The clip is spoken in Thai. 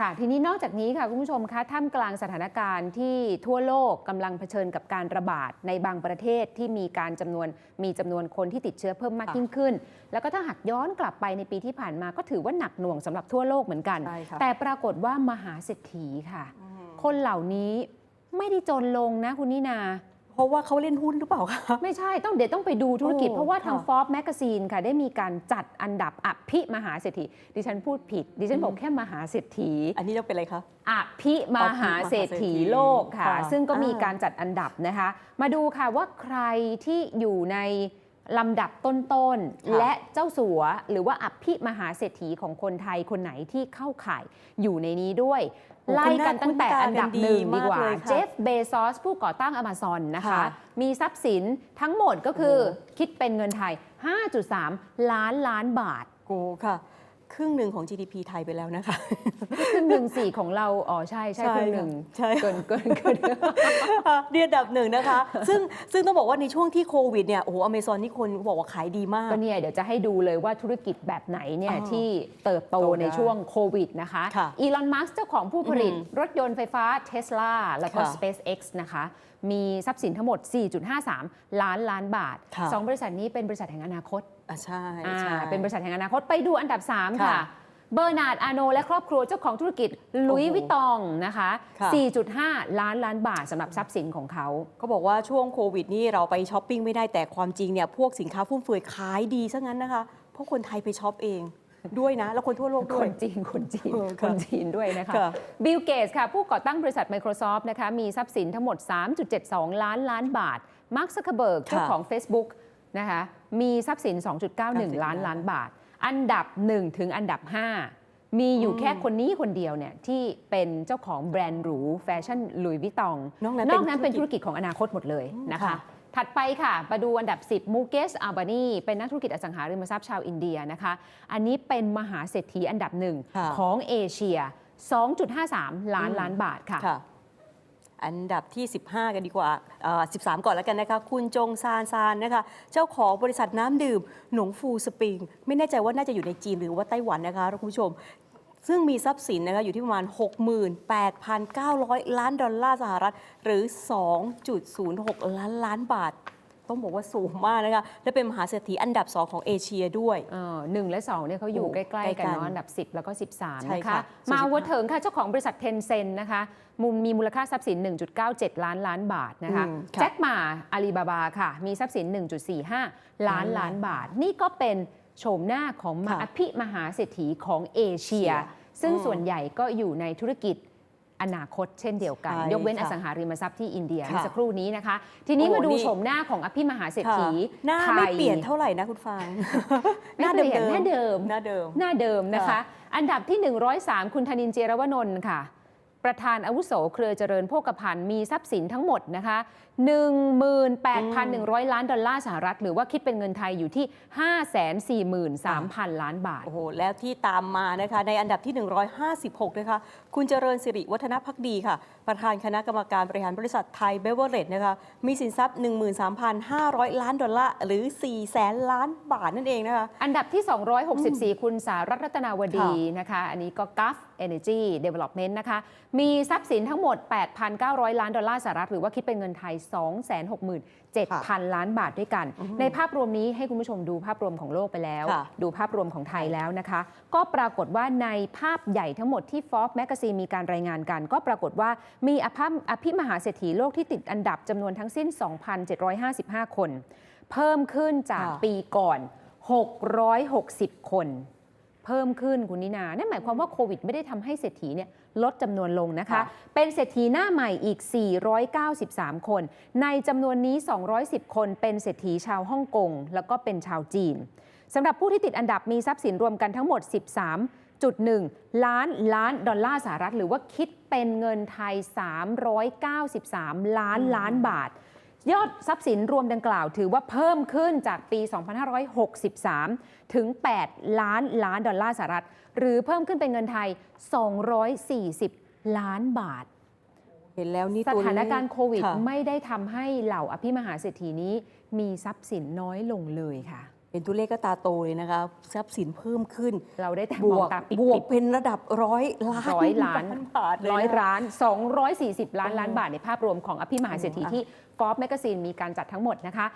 ค่ะ ทีนี้นอกจากนี้ค่ะคุณผู้ชมคะท่ามกลางสถานการณ์ที่ทั่วโลกกำลังเผชิญกับการระบาดในบางประเทศที่มีการจำนวนมีจำนวนคนที่ติดเชื้อเพิ่มมากค่ะยิ่งขึ้น แล้วก็ถ้าหากย้อนกลับไปในปีที่ผ่านมาก็ถือว่าหนักหน่วงสำหรับทั่วโลกเหมือนกันใช่ค่ะแต่ปรากฏว่ามหาเศรษฐีค่ะ คนเหล่านี้ไม่ได้จนลงนะคุณนินา เพราะว่าเขาเล่นหุ้นหรือเปล่าคะไม่ใช่ต้องเดี๋ยวต้องไปดูธุรกิจโอ้เพราะว่าทางค่ะฟอ r แมกซีนค่ะได้มีการจัดอันดับอภิมหาเศรษฐีดิฉันพูดผิด ดิฉันบอกแค่มหาเศรษฐี อันนี้ต้องเป็นอะไรคะอภิมหาเศรษฐีโลกค่ะค่ะซึ่งก็มีอ่าการจัดอันดับนะคะ มาดูค่ะว่าใครที่อยู่ใน ลำดับต้นๆ และเจ้าสัวหรือว่าอภิมหาเศรษฐีของคนไทยคนไหนที่เข้าข่ายอยู่ในนี้ด้วยโอ้ไล่กันตั้งแต่อันดับหนึ่งดีกว่าคุ้นตากันดีมากเลยค่ะเจฟเบซอสผู้ก่อตั้ง Amazon นะคะค่ะมีทรัพย์สินทั้งหมดก็คือโอ้คิดเป็นเงินไทย 5.3 ล้านล้านบาทโอ้ค่ะ ครึ่งหนึ่งของ GDP ไทยไปแล้วนะคะ ครึ่งหนึ่งสี่ของเรา อ๋อ ใช่ใช่ครึ่งหนึ่งใช่ค่ะเกินเกินเกิน เรียนอันดับหนึ่งนะคะ ซึ่งซึ่งต้องบอกว่าในช่วงที่โควิดเนี่ย โอ้โหอเมซอนนี่คนบอกว่าขายดีมาก ก็เนี่ยเดี๋ยวจะให้ดูเลยว่าธุรกิจแบบไหนเนี่ย อ่าที่เติบโตโตได้ในช่วงโควิดนะคะค่ะอีลอนมัสเจ้าของผู้ผลิตอืมรถยนต์ไฟฟ้าเทสลาแล้วก็ ค่ะ SpaceX นะคะ มีทรัพย์สินทั้งหมด 4.53 ล้านล้านบาทค่ะ สองบริษัทนี้เป็นบริษัทแห่งอนาคต อะใช่อ่าใช่ เป็นบริษัทแห่งอนาคตไปดูอันดับ 3ค่ะค่ะ เบอร์นาร์ดอาโน และครอบครัวเจ้าของธุรกิจลุยโอ้โหวิตองนะคะ ค่ะ 4.5 ล้านล้านบาทสำหรับทรัพย์สินของเขา เขาบอกว่าช่วงโควิดนี่เราไปช้อปปิ้งไม่ได้แต่ความจริงเนี่ยพวกสินค้าฟุ่มเฟือยขายดีซะงั้นนะคะ เพราะคนไทยไปช็อปเองด้วยนะ แล้วคนทั่วโลกคด้วย นจีน คนจีน เออคค่ะนจีนด้วยนะคะ ค่ะ บิลเกตค่ะ ผู้ก่อตั้งบริษัท Microsoft นะคะ มีทรัพย์สินทั้งหมด 3.72 ล้านล้านบาท มาร์คซักเคเบิร์กเจ้าของ Facebook นะคะ มีทรัพย์สิน 2.91 ล้านล้านบาท อันดับ 1 ถึงอันดับ 5 มีอยู่แค่คนนี้คนเดียวเนี่ยที่เป็นเจ้าของแบรนด์หรูแฟชั่นลุยวิตองนอกนั้นนอกนั้นเป็เป็นนธุธุรรกิกิจจของอนาคตหมดเลยนะคะค่ะถัดไปค่ะมาดูอันดับ 10 มูเกสอัลบานีเป็นนักธุรกิจอสังหาริมทรัพย์ชาวอินเดียนะคะ อันนี้เป็นมหาเศรษฐีอันดับหนึ่งค่ะของเอเชีย 2.53 ล้านล้านบาทค่ะค่ะ อันดับที่ 15 กันดีกว่า 13 ก่อนแล้วกันนะคะ คุณจงซานซานนะคะ เจ้าของบริษัทน้ำดื่ม หนงฟูสปริง ไม่แน่ใจว่าน่าจะอยู่ในจีนหรือว่าไต้หวันนะคะคุณผู้ชมซึ่งมีทรัพย์สินนะคะอยู่ที่ประมาณ 68,900 ล้านดอลลาร์สหรัฐ หรือ 2.06 ล้านล้านบาท ต้องบอกว่าสูงมากนะคะและเป็นมหาเศรษฐีอันดับ 2 ของเอเชียด้วย เออหนึ่งและ2เนี่ยเขาอยู่โอ้ใกล้ใกล้ ๆ กันกันเนาะอันดับ 10 แล้วก็ 13 ใช่นะคะค่ะมา45วัวเถิงค่ะ เจ้าของบริษัทเทนเซ็นนะคะมุมมีมูลค่าทรัพย์สิน 1.97 ล้านล้านบาทนะคะ อืมค่ะแจ็คหมาอาลีบาบาค่ะ มีทรัพย์สิน 1.45 ล้านล้านบาท นี่ก็เป็นโฉมหน้าของมค่ะอภิมหาเศรษฐีของเอเชียเชียซึ่งอืม ส่วนใหญ่ก็อยู่ในธุรกิจ อนาคตเช่นเดียวกัน ใช่ยกเว้นอค่ะสังหาริมทรัพย์ที่อินเดียค่ะเมื่อสักครู่นี้นะคะ ทีนี้โอ้มาดูนี่ โฉมหน้าของอภิมหาเศรษฐีหน้าไทไม่ยเปลี่ยนเท่าไหร่นะคุณฟางไม่เปลี่ยนหน้าเดิม หน้าเดิม หน้าเดิมนะคะ ค่ะ อันดับที่ 103 คุณธนินเจยรวนนท์ค่ะ ประธานอาวุโสเครือเจริญโภคภัณฑ์มีทรัพย์สินทั้งหมดนะคะ 18,100 ล้านดอลลาร์สหรัฐ หรือว่าคิดเป็นเงินไทยอยู่ที่ 543,000 ล้านบาท โอ้โห แล้วที่ตามมานะคะ ในอันดับที่ 156 นะคะ คุณเจริญสิริวัฒนพักดีค่ะ ประธานคณะกรรมการบริหารบริษัทไทยเบเวอร์เรจนะคะ มีสินทรัพย์ 13,500 ล้านดอลลาร์ หรือ 4 แสนล้านบาทนั่นเองนะคะ อันดับที่ 264 คุณสารัตน์รัตนาวดีนะคะ อันนี้ก็ Gulf Energy Development นะคะ มีทรัพย์สินทั้งหมด 8,900 ล้านดอลลาร์สหรัฐ หรือว่าคิดเป็นเงินไทย267,000 ล้านบาทด้วยกัน ในภาพรวมนี้ให้คุณผู้ชมดูภาพรวมของโลกไปแล้วค่ะดูภาพรวมของไทยแล้วนะคะ ก็ปรากฏว่าในภาพใหญ่ทั้งหมดที่ Forbes Magazine มีการรายงานกัน ก็ปรากฏว่ามีอภิมอภิมหาเศรษฐีโลกที่ติดอันดับจำนวนทั้งสิ้น 2,755 คน เพิ่มขึ้นจากค่ะปีก่อน 660 คน เพิ่มขึ้นคุณนินา นั่นหมายความว่าโควิดไม่ได้ทำให้เศรษฐีเนี่ยลดจำนวนลงนะคะ ค่ะ เป็นเศรษฐีหน้าใหม่อีก 493 คน ในจำนวนนี้ 210 คนเป็นเศรษฐีชาวฮ่องกง แล้วก็เป็นชาวจีน สำหรับผู้ที่ติดอันดับมีทรัพย์สินรวมกันทั้งหมด 13.1 ล้านล้านดอลลาร์สหรัฐ หรือว่าคิดเป็นเงินไทย 393 ล้านล้านบาท ยอดทรัพย์สินรวมดังกล่าวถือว่าเพิ่มขึ้นจากปี 2563 ถึง 8 ล้านล้านดอลลาร์สหรัฐ หรือเพิ่มขึ้นเป็นเงินไทย 240 ล้านบาท เห็นแล้วนี่สตัวเลขถานการณ์โควิดค่ะไม่ได้ทำให้เหล่าอภิมหาเศรษฐีนี้มีทรัพย์สินน้อยลงเลยค่ะ เเห็นตัวเลขก็ตาโตเลยนะคะทรัพย์สินเพิ่มขึ้น เราได้แต่บมอวงกตาปิดบวกๆเป็นระดับร้อยล้านร้อยล้านบาทเลยร้อยนะคะล้าน 240 ล้านล้านบาทในภาพรวมของอภิมหาเศรษฐีอะที่ฟอ b แมกซีนมีการจัดทั้งหมดนะคะ